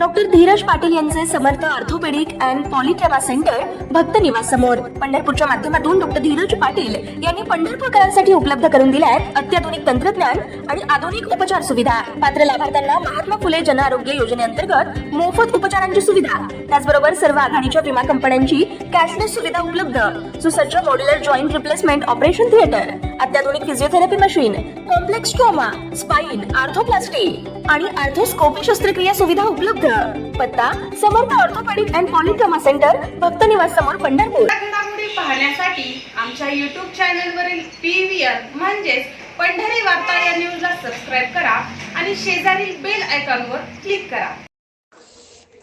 Doctor Dheeraj Patil यांचे Samarth orthopaedic and polytrauma centre भक्त निवासमोर पंढरपूरच्या माध्यमातून डॉक्टर धीरज पाटील यांनी पंढरपूरकरांसाठी उपलब्ध करून दिल्या आहेत अत्याधुनिक तंत्रज्ञान आणि आधुनिक उपचार सुविधा. पात्र लाभार्थ्यांना महात्मा फुले जन आरोग्य योजनेअंतर्गत मोफत उपचारांची सुविधा. त्याचबरोबर सर्व आघाडीच्या विमा कंपन्यांची कॅशलेस सुविधा उपलब्ध. सुसज्ज modular joint replacement operation theatre अत्याधुनिक physiotherapy machine complex trauma spine arthroplasty आणि आर्थोस्कोपी शस्त्रक्रिया सुविधा उपलब्ध. पत्ता Samarth orthopaedic and polytrauma centre भक्त निवास समोर पंढरपूर. पाहण्यासाठी आमच्या यूट्यूब चॅनलवरील वरील पीव्हीआर म्हणजेच पंढरी वार्ता या न्यूजला सबस्क्राईब करा आणि शेजारील बेल आयकॉनवर क्लिक करा.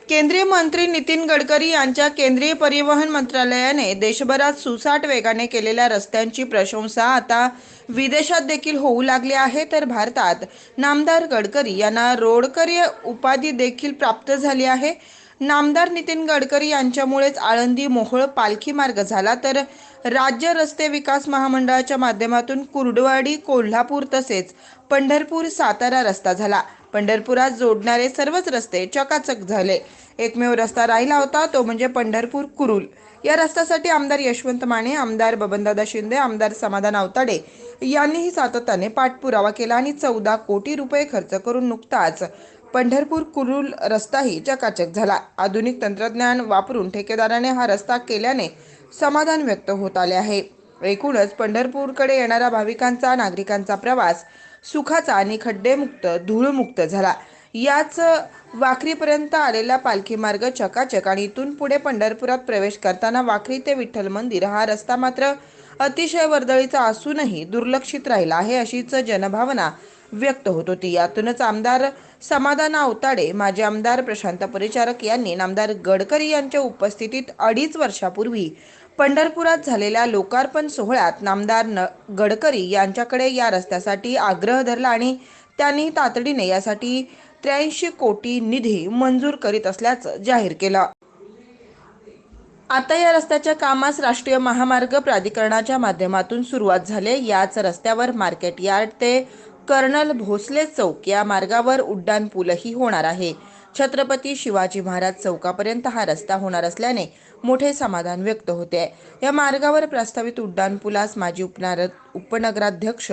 केंद्रीय मंत्री नितीन गडकरी यांच्या केंद्रीय परिवहन मंत्रालयाने देशभरात सुसाट वेगाने केलेल्या रस्त्यांची प्रशंसा आता विदेशात देखील होऊ लागली आहे तर भारतात नामदार गडकरी यांना रोडकरी उपाधी देखील प्राप्त झाली आहे. नामदार नितीन गडकरी यांच्यामुळेच आळंदी मोहोळ पालखी मार्ग झाला तर राज्य रस्ते विकास महामंडळाच्या माध्यमातून कुर्डवाडी कोल्हापूर तसेच पंढरपूर सातारा रस्ता झाला. पंढरपुरात जोडणारे सर्वच रस्ते चकाचक झाले. एकमेव रस्ता राहिला होता तो म्हणजे पंढरपूर कुरुल. या रस्त्यासाठी आमदार यशवंत माने आमदार बबनदादा शिंदे आमदार समाधान आवताडे यांनीही सातत्याने पाठपुरावा केला आणि चौदा कोटी रुपये खर्च करून नुकताच पंढरपूर कुरुल रस्ताही चकाचक झाला. आधुनिक तंत्रज्ञान वापरून ठेकेदाराने हा रस्ता केल्याने समाधान व्यक्त होत आले आहे. एकूणच पंढरपूरकडे येणाऱ्या भाविकांचा नागरिकांचा प्रवास सुखाचा आणि खड्डेमुक्त धूळमुक्त झाला. याच वाखरीपर्यंत आलेला पालखी मार्ग चकाचक आणि इथून पुढे पंढरपुरात प्रवेश करताना वाखरी ते विठ्ठल मंदिर हा रस्ता मात्र अतिशय वर्दळीचा असूनही दुर्लक्षित राहिला आहे अशीच जनभावना व्यक्त होत होती. यातूनच आमदार समाधान अवताडे माजी आमदार प्रशांत परिचारक यांनी नामदार गडकरी यांच्या उपस्थितीत अडीच वर्षापूर्वी पंढरपुरात झालेल्या लोकार्पण सोहळ्यात नामदार न गडकरी यांच्याकडे या रस्त्यासाठी आग्रह धरला आणि त्यांनी तातडीने यासाठी त्र्याऐंशी कोटी निधी मंजूर करीत असल्याचं जाहीर केलं. आता या रस्त्याच्या कामास राष्ट्रीय महामार्ग प्राधिकरणाच्या माध्यमातून सुरुवात झाली. याच रस्त्यावर मार्केट यार्ड ते कर्नल भोसले चौक या मार्गावर उड्डाण पूलही होणार आहे. छत्रपती शिवाजी महाराज चौकापर्यंत हा रस्ता होणार असल्याने मोठे समाधान व्यक्त होते. या मार्गावर प्रस्तावित उड्डाण पुलास माजी उपनार उपनगराध्यक्ष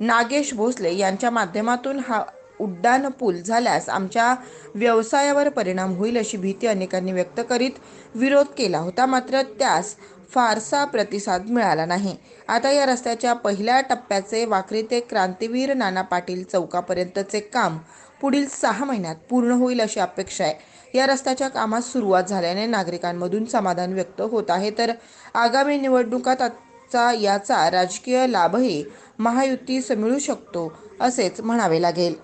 नागेश भोसले यांच्या माध्यमातून हा उड्डाण पूल झाल्यास आमच्या व्यवसायावर परिणाम होईल अशी भीती अनेकांनी व्यक्त करीत विरोध केला होता. मात्र त्यास फारसा प्रतिसाद मिळाला नाही. आता या रस्त्याच्या पहिल्या टप्प्याचे वाकरी ते क्रांतीवीर नाना पाटील चौकापर्यंतचे काम पुढील सहा महिन्यात पूर्ण होईल अशी अपेक्षा आहे. या रस्त्याच्या कामास सुरुवात झाल्याने नागरिकांमधून समाधान व्यक्त होत आहे. तर आगामी निवडणुकात चा याचा राजकीय लाभही महायुतीस मिळू शकतो असेच म्हणावे लागेल.